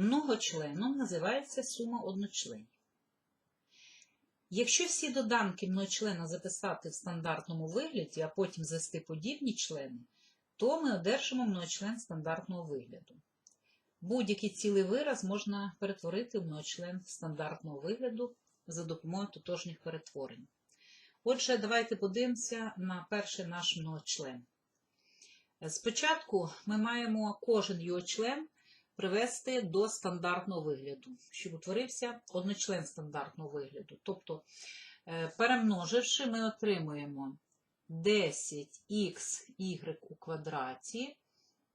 Многочленом називається сума одночленів. Якщо всі доданки многочлена записати в стандартному вигляді, а потім звести подібні члени, то ми одержимо многочлен стандартного вигляду. Будь-який цілий вираз можна перетворити в многочлен стандартного вигляду за допомогою тотожніх перетворень. Отже, давайте подивимося на перший наш многочлен. Спочатку ми маємо кожен його член привести до стандартного вигляду, щоб утворився одночлен стандартного вигляду. Тобто, е, перемноживши, ми отримуємо 10х у квадраті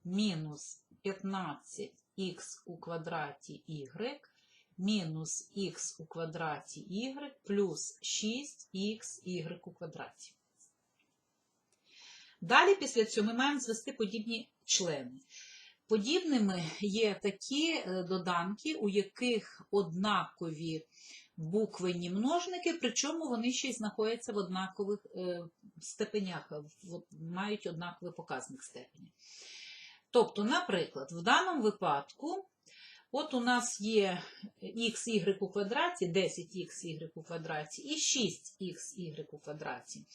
мінус 15х у квадраті y мінус х у квадраті y плюс 6х у квадраті. Далі після цього ми маємо звести подібні члени. Подібними є такі е, доданки, у яких однакові буквенні множники, причому вони ще й знаходяться в однакових е, степенях, мають однаковий показник степені. Тобто, наприклад, в даному випадку, от у нас є xy у квадраті, 10xy у квадраті і 6xy у квадраті.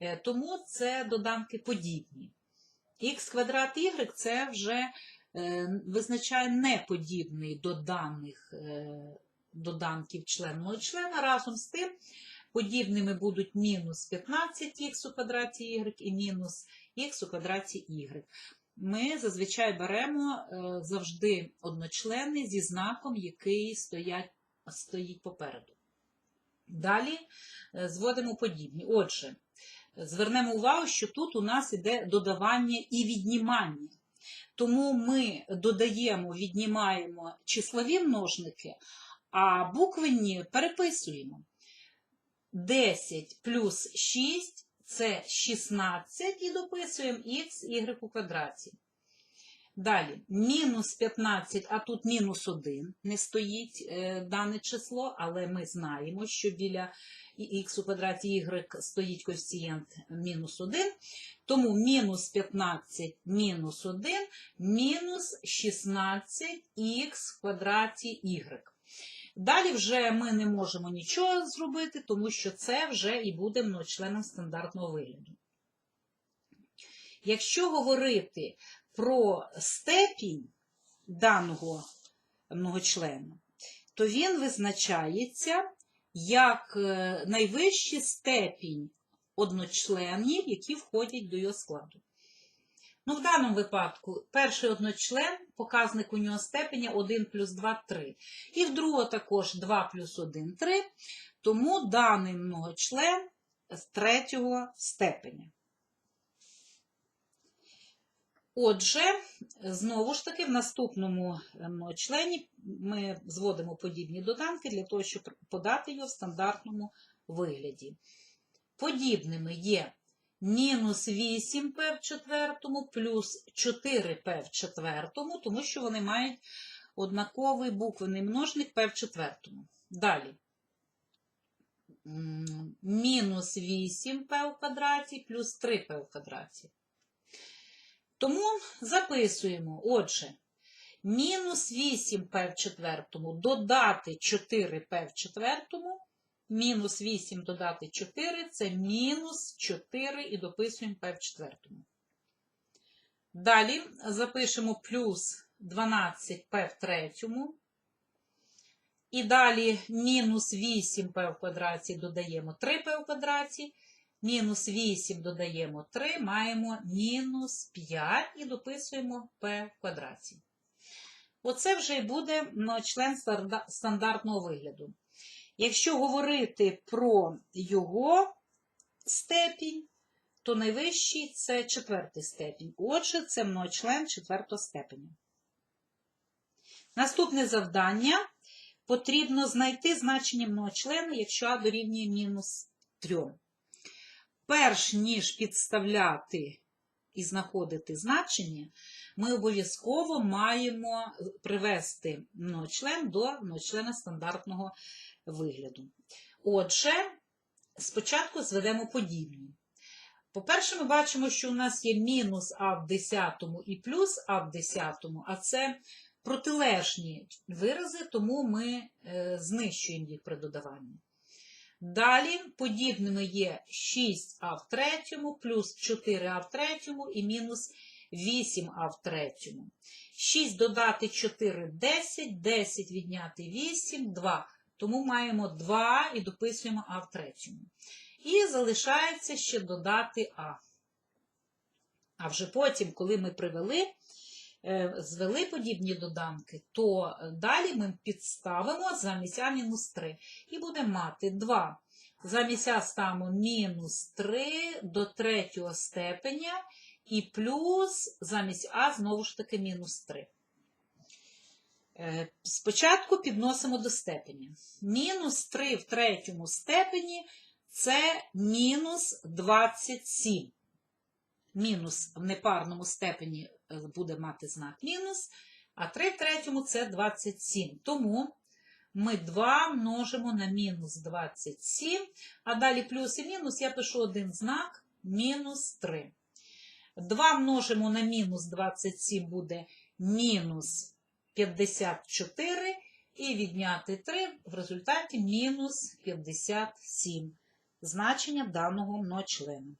Е, тому це доданки подібні. Х квадрат y це вже е, визначає неподібний до даних е, доданків членного члена. Разом з тим, подібними будуть мінус 15х у квадраті y і мінус х у квадраті y. Ми зазвичай беремо е, завжди одночлени зі знаком, який стоять, стоїть попереду. Далі зводимо подібні. Отже, звернемо увагу, що тут у нас іде додавання і віднімання. Тому ми додаємо, віднімаємо числові множники, а буквенні переписуємо. 10 плюс 6 це 16 і дописуємо х, у квадраті. Далі, мінус 15, а тут мінус 1 не стоїть е, дане число, але ми знаємо, що біля х у квадраті y стоїть коефіцієнт мінус 1, тому мінус 15 мінус 1 мінус 16х в квадраті y. Далі вже ми не можемо нічого зробити, тому що це вже і буде многочленом стандартного вигляду. Якщо говорити про степінь даного многочлена, то він визначається як е, найвищий степінь одночленів, які входять до його складу. Ну, В даному випадку перший одночлен, показник у нього степеня 1 плюс 2 3. І в другого також 2 плюс 1 3. Тому даний многочлен з третього степеня. Отже, знову ж таки, в наступному члені ми зводимо подібні доданки для того, щоб подати його в стандартному вигляді. Подібними є мінус 8p в четвертому плюс 4p в четвертому, тому що вони мають однаковий буквений множник p в четвертому. Далі. Мінус 8p в квадраті плюс 3p в квадраті. Тому записуємо, отже, мінус 8p в четвертому додати 4p в четвертому, мінус 8 додати 4 це мінус 4 і дописуємо p в четвертому. Далі запишемо плюс 12p в третьому. І далі мінус 8p в квадраті додаємо 3p в квадраті. Мінус 8 додаємо 3, маємо мінус 5 і дописуємо p в квадраті. Оце вже й буде член стандартного вигляду. Якщо говорити про його степінь, то найвищий це четвертий степінь. Отже, це многочлен четвертого степеня. Наступне завдання потрібно знайти значення многочлена, якщо А дорівнює мінус 3 перш ніж підставляти і знаходити значення, ми обов'язково маємо привести многочлен до многочлена стандартного вигляду. Отже, спочатку зведемо подібні. По-перше, ми бачимо, що у нас є мінус А в 10 і плюс А в 10, а це протилежні вирази, тому ми е, знищуємо їх при додаванні. Далі подібними є 6а в третьому, плюс 4а в третьому і мінус 8а в третьому. 6 додати 4 10, 10 відняти 8, 2. Тому маємо 2 і дописуємо а в третьому. І залишається ще додати а. А вже потім, коли ми привели, звели подібні доданки, то е, далі ми підставимо замість а мінус 3. І будемо мати 2. Замість а ставимо мінус 3 до третього степеня і плюс замість а знову ж таки мінус 3. Е, Спочатку підносимо до степеня. Мінус 3 в третьому степені це мінус 27. Мінус в непарному степені е, буде мати знак мінус, а 3 в третьому це 27. Тому ми 2 множимо на мінус 27, а далі плюс і мінус я пишу один знак мінус 3. 2 множимо на мінус 27 буде мінус 54, і відняти 3 в результаті мінус 57 значення даного многочлена.